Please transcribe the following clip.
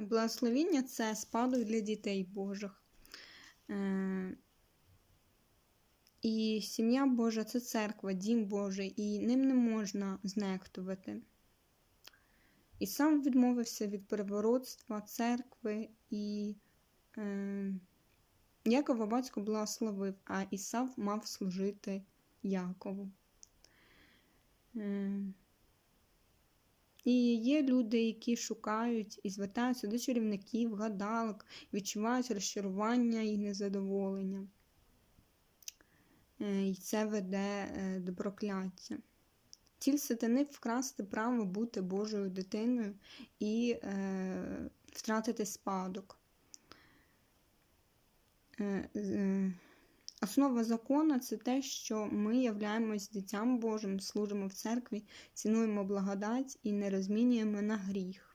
Благословіння це спадок для дітей Божих. Е, І сім'я Божа це церква, дім Божий, і ним не можна знехтувати. І сам відмовився від переворотства церкви, і е, Якова батько благословив, а Ісав мав служити Якову. Е, і є люди, які шукають і звертаються до чарівників, гадалок, відчувають розчарування і незадоволення. Е, І це веде е, до прокляття. Ціль сатани вкрасти право бути Божою дитиною і е, втратити спадок. Е, е, Основа закону це те, що ми являємось дитям Божим, служимо в церкві, цінуємо благодать і не розмінюємо на гріх.